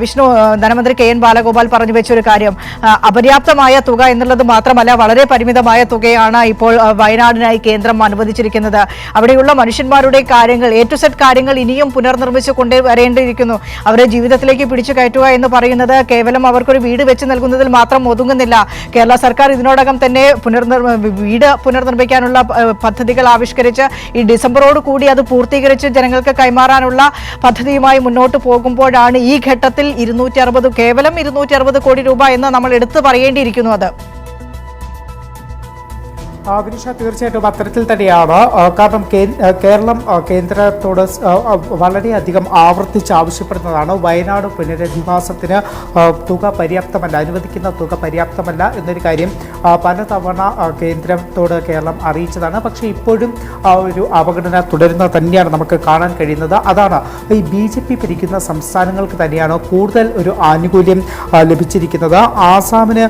വിഷ്ണു ധനമന്ത്രി K N Balagopal പറഞ്ഞു വെച്ചൊരു കാര്യം. അപര്യാപ്തമായ തുക എന്നുള്ളത് മാത്രമല്ല വളരെ പരിമിതമായ തുകയാണ് ഇപ്പോൾ വയനാടിനായി കേന്ദ്രം അനുവദിച്ചിരിക്കുന്നത്. അവിടെയുള്ള മനുഷ്യന്മാരുടെ കാര്യങ്ങൾ എ ടു സെറ്റ് കാര്യങ്ങൾ ഇനിയും പുനർനിർമ്മിച്ചു കൊണ്ടുവരേണ്ടിയിരിക്കുന്നു അവരെ ജീവിതത്തിലേക്ക് പിടിച്ചു കയറ്റുക എന്ന് പറയുന്നത് കേവലം അവർക്കൊരു വീട് വെച്ച് നൽകുന്നതിൽ മാത്രം ഒതുങ്ങുന്നില്ല. കേരള സർക്കാർ ഇതിനോടകം തന്നെ പുനർനിർ വീട് പുനർനിർമ്മിക്കാനുള്ള പദ്ധതികൾ ആവിഷ്കരിച്ച് ഈ ഡിസംബറോട് കൂടി അത് പൂർത്തീകരിച്ച് ജനങ്ങൾക്ക് കൈമാറാനുള്ള പദ്ധതിയുമായി മുന്നോട്ട് പോകുമ്പോഴാണ് ഈ ഘട്ടത്തിൽ ഇരുന്നൂറ്റി അറുപത് കേവലം ഇരുന്നൂറ്റി അറുപത് കോടി രൂപ എന്ന് നമ്മൾ എടുത്തു പറയേണ്ടിയിരിക്കുന്നു അത്. വിനീഷ തീർച്ചയായിട്ടും അത്തരത്തിൽ തന്നെയാണ്. കാരണം കേരളം കേന്ദ്രത്തോട് വളരെയധികം ആവർത്തിച്ച് ആവശ്യപ്പെടുന്നതാണ്. വയനാട് പുനരധിവാസത്തിന് തുക പര്യാപ്തമല്ല അനുവദിക്കുന്ന തുക പര്യാപ്തമല്ല എന്നൊരു കാര്യം പലതവണ കേന്ദ്രത്തോട് കേരളം അറിയിച്ചതാണ്. പക്ഷേ ഇപ്പോഴും ഒരു അവഗണന തുടരുന്നത് തന്നെയാണ് നമുക്ക് കാണാൻ കഴിയുന്നത്. അതാണ് ഈ ബി ജെ പി ഭരിക്കുന്ന സംസ്ഥാനങ്ങൾക്ക് തന്നെയാണ് കൂടുതൽ ഒരു ആനുകൂല്യം ലഭിച്ചിരിക്കുന്നത്. ആസാമിന്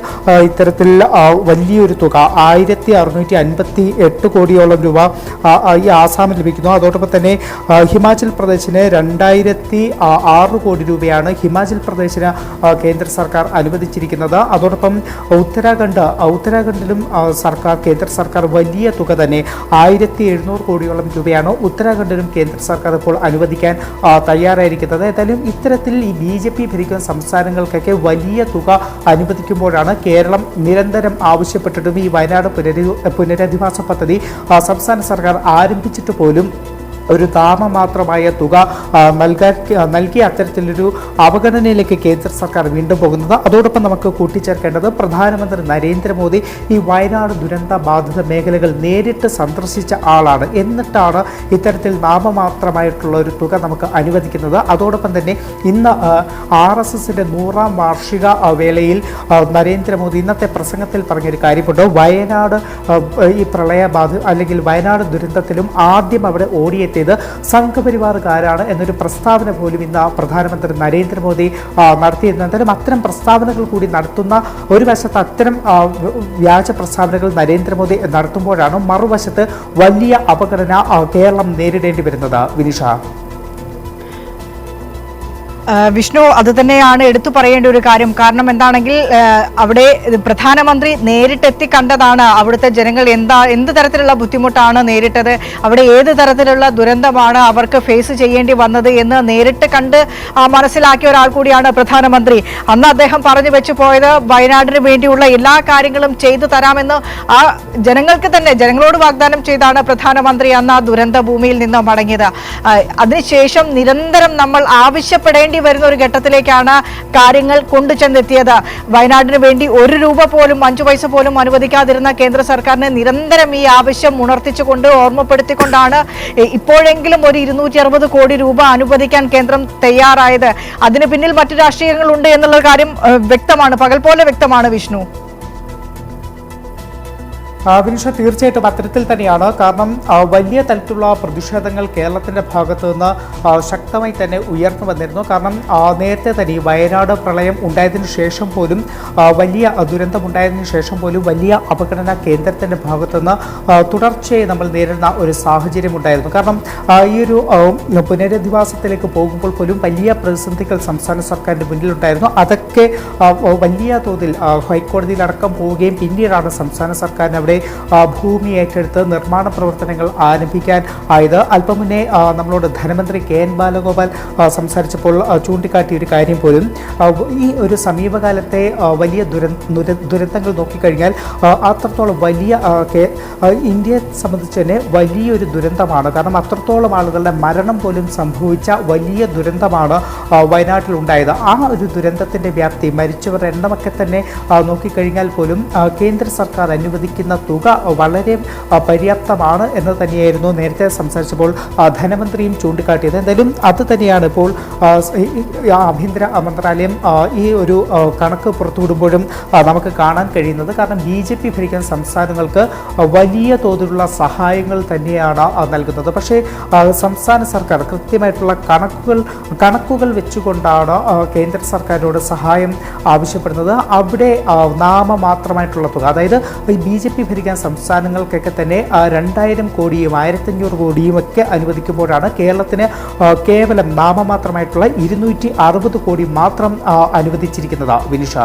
ഇത്തരത്തിൽ വലിയൊരു തുക ആയിരത്തി അറുന്നൂറ്റി അൻപത്തി എട്ട് കോടിയോളം രൂപ ഈ ആസാമിൽ ലഭിക്കുന്നു. അതോടൊപ്പം തന്നെ ഹിമാചൽ പ്രദേശിന് രണ്ടായിരത്തി ആറ് കോടി രൂപയാണ് ഹിമാചൽ പ്രദേശിന് കേന്ദ്ര സർക്കാർ അനുവദിച്ചിരിക്കുന്നത്. അതോടൊപ്പം ഉത്തരാഖണ്ഡ് ഉത്തരാഖണ്ഡിലും സർക്കാർ കേന്ദ്ര സർക്കാർ വലിയ തുക തന്നെ ആയിരത്തി എഴുന്നൂറ് കോടിയോളം രൂപയാണ് ഉത്തരാഖണ്ഡിലും കേന്ദ്ര സർക്കാർ ഇപ്പോൾ അനുവദിക്കാൻ തയ്യാറായിരിക്കുന്നത്. ഏതായാലും ഇത്തരത്തിൽ ഈ ബി ജെ പി ഭരിക്കുന്ന സംസ്ഥാനങ്ങൾക്കൊക്കെ വലിയ തുക അനുവദിക്കുമ്പോഴാണ് കേരളം നിരന്തരം ആവശ്യപ്പെട്ടിട്ടും ഈ വയനാട് പുനരധി പുനരധിവാസ പദ്ധതി സംസ്ഥാന സർക്കാർ ആരംഭിച്ചിട്ട് പോലും ഒരു നാമമാത്രമായ തുക നൽകാൻ നൽകിയ അത്തരത്തിലൊരു അവഗണനയിലേക്ക് കേന്ദ്ര സർക്കാർ വീണ്ടും പോകുന്നത്. അതോടൊപ്പം നമുക്ക് കൂട്ടിച്ചേർക്കേണ്ടത് പ്രധാനമന്ത്രി നരേന്ദ്രമോദി ഈ വയനാട് ദുരന്ത ബാധിത മേഖലകൾ നേരിട്ട് സന്ദർശിച്ച ആളാണ്. എന്നിട്ടാണ് ഇത്തരത്തിൽ നാമമാത്രമായിട്ടുള്ള ഒരു തുക നമുക്ക് അനുവദിക്കുന്നത്. അതോടൊപ്പം തന്നെ ഇന്ന് ആർ എസ് എസിന്റെ നൂറാം വാർഷിക വേളയിൽ നരേന്ദ്രമോദി ഇന്നത്തെ പ്രസംഗത്തിൽ പറഞ്ഞൊരു കാര്യമുണ്ട്. വയനാട് ഈ പ്രളയബാധ അല്ലെങ്കിൽ വയനാട് ദുരന്തത്തിലും ആദ്യം അവിടെ ഓടിയെത്തിയത് സംഘപരിവാറുകാരാണ് എന്നൊരു പ്രസ്താവന പോലും ഇന്ന് പ്രധാനമന്ത്രി നരേന്ദ്രമോദി ആ, നടത്തിയിരുന്നു. എന്തായാലും അത്തരം പ്രസ്താവനകൾ കൂടി നടത്തുന്ന ഒരു വശത്ത് അത്തരം വ്യാജ പ്രസ്താവനകൾ നരേന്ദ്രമോദി നടത്തുമ്പോഴാണ് മറുവശത്ത് വലിയ അപകടന കേരളം നേരിടേണ്ടി വരുന്നത്. വിനിഷ. വിഷ്ണു അത് തന്നെയാണ് എടുത്തു പറയേണ്ട ഒരു കാര്യം. കാരണം എന്താണെങ്കിൽ അവിടെ പ്രധാനമന്ത്രി നേരിട്ടെത്തി കണ്ടതാണ് അവിടുത്തെ ജനങ്ങൾ എന്താ എന്ത് തരത്തിലുള്ള ബുദ്ധിമുട്ടാണ് നേരിട്ടത് അവിടെ ഏത് തരത്തിലുള്ള ദുരന്തമാണ് അവർക്ക് ഫേസ് ചെയ്യേണ്ടി വന്നത് എന്ന് നേരിട്ട് കണ്ട് മനസ്സിലാക്കിയ ഒരാൾ കൂടിയാണ് പ്രധാനമന്ത്രി. അന്ന് അദ്ദേഹം പറഞ്ഞു വെച്ചു പോയത് വയനാടിന് വേണ്ടിയുള്ള എല്ലാ കാര്യങ്ങളും ചെയ്തു തരാമെന്ന് ആ ജനങ്ങൾക്ക് തന്നെ ജനങ്ങളോട് വാഗ്ദാനം ചെയ്താണ് പ്രധാനമന്ത്രി അന്ന് ആ ദുരന്ത ഭൂമിയിൽ നിന്ന് മടങ്ങിയത്. അതിനുശേഷം നിരന്തരം നമ്മൾ ആവശ്യപ്പെടേണ്ടി വരുന്ന ഒരു ഘട്ടത്തിലേക്കാണ് കാര്യങ്ങൾ കൊണ്ടുചെന്നെത്തിയത്. വയനാടിന് വേണ്ടി ഒരു രൂപ പോലും അഞ്ചു പൈസ പോലും അനുവദിക്കാതിരുന്ന കേന്ദ്ര സർക്കാരിനെ നിരന്തരം ഈ ആവശ്യം ഉണർത്തിച്ചുകൊണ്ട് ഓർമ്മപ്പെടുത്തിക്കൊണ്ടാണ് ഇപ്പോഴെങ്കിലും ഒരു ഇരുന്നൂറ്റി അറുപത് കോടി രൂപ അനുവദിക്കാൻ കേന്ദ്രം തയ്യാറായത്. അതിന് പിന്നിൽ മറ്റു രാഷ്ട്രീയങ്ങളുണ്ട് എന്നുള്ള കാര്യം വ്യക്തമാണ്. പകൽ പോലെ വ്യക്തമാണ് വിഷ്ണു. വിനിഷ തീർച്ചയായിട്ടും അത്തരത്തിൽ തന്നെയാണ്. കാരണം വലിയ തരത്തിലുള്ള പ്രതിഷേധങ്ങൾ കേരളത്തിന്റെ ഭാഗത്ത് നിന്ന് ശക്തമായി തന്നെ ഉയർന്നു വന്നിരുന്നു. കാരണം നേരത്തെ തന്നെ വയനാട് പ്രളയം ഉണ്ടായതിനു ശേഷം പോലും വലിയ ദുരന്തം ഉണ്ടായതിനു ശേഷം പോലും വലിയ അപകടന കേന്ദ്രത്തിന്റെ ഭാഗത്തു നിന്ന് തുടർച്ചയായി നമ്മൾ നേരിടുന്ന ഒരു സാഹചര്യം ഉണ്ടായിരുന്നു. കാരണം ഈ ഒരു പുനരധിവാസത്തിലേക്ക് പോകുമ്പോൾ പോലും വലിയ പ്രതിസന്ധികൾ സംസ്ഥാന സർക്കാരിന്റെ മുന്നിലുണ്ടായിരുന്നു. അതൊക്കെ വലിയ തോതിൽ ഹൈക്കോടതിയിലടക്കം പോവുകയും പിന്നീടാണ് സംസ്ഥാന സർക്കാരിന് അവിടെ ആ, ഭൂമി ഏറ്റെടുത്ത് നിർമ്മാണ പ്രവർത്തനങ്ങൾ ആരംഭിക്കാൻ ആയത്. അല്പം മുന്നേ നമ്മളോട് ധനമന്ത്രി കെ എൻ ബാലഗോപാൽ സംസാരിച്ചപ്പോൾ ചൂണ്ടിക്കാട്ടിയ ഒരു കാര്യം പോലും ഈ ഒരു സമീപകാലത്തെ വലിയ ദുര ദുരന്തങ്ങൾ നോക്കിക്കഴിഞ്ഞാൽ അത്രത്തോളം വലിയ ഇന്ത്യയെ സംബന്ധിച്ച് തന്നെ വലിയൊരു ദുരന്തമാണ്. കാരണം അത്രത്തോളം ആളുകളുടെ മരണം പോലും സംഭവിച്ച വലിയ ദുരന്തമാണ് വയനാട്ടിലുണ്ടായത്. ആ ഒരു ദുരന്തത്തിന്റെ വ്യാപ്തി മരിച്ചവരുടെ എണ്ണമൊക്കെ തന്നെ നോക്കിക്കഴിഞ്ഞാൽ പോലും കേന്ദ്ര സർക്കാർ അനുവദിക്കുന്ന തുക വളരെ പര്യാപ്തമാണ് എന്ന് തന്നെയായിരുന്നു നേരത്തെ സംസാരിച്ചപ്പോൾ ധനമന്ത്രിയും ചൂണ്ടിക്കാട്ടിയത്. എന്തായാലും അത് തന്നെയാണ് ഇപ്പോൾ ആഭ്യന്തര മന്ത്രാലയം ഈ ഒരു കണക്ക് പുറത്തുവിടുമ്പോഴും നമുക്ക് കാണാൻ കഴിയുന്നത്. കാരണം ബി ജെ പി ഭരിക്കുന്ന സംസ്ഥാനങ്ങൾക്ക് വലിയ തോതിലുള്ള സഹായങ്ങൾ തന്നെയാണ് നൽകുന്നത്. പക്ഷേ സംസ്ഥാന സർക്കാർ കൃത്യമായിട്ടുള്ള കണക്കുകൾ കണക്കുകൾ വെച്ചുകൊണ്ടാണ് കേന്ദ്ര സർക്കാരിനോട് സഹായം ആവശ്യപ്പെടുന്നത്. അവിടെ നാമമാത്രമായിട്ടുള്ള തുക അതായത് ഈ ബി ജെ പി പരിഹരിക്കാൻ സംസ്ഥാനങ്ങൾക്കൊക്കെ തന്നെ രണ്ടായിരം കോടിയും ആയിരത്തഞ്ഞൂറ് കോടിയും ഒക്കെ അനുവദിക്കുമ്പോഴാണ് കേരളത്തിന് കേവലം നാമമാത്രമായിട്ടുള്ള ഇരുന്നൂറ്റി അറുപത് കോടി മാത്രം അനുവദിച്ചിരിക്കുന്നത്. വിനിഷ.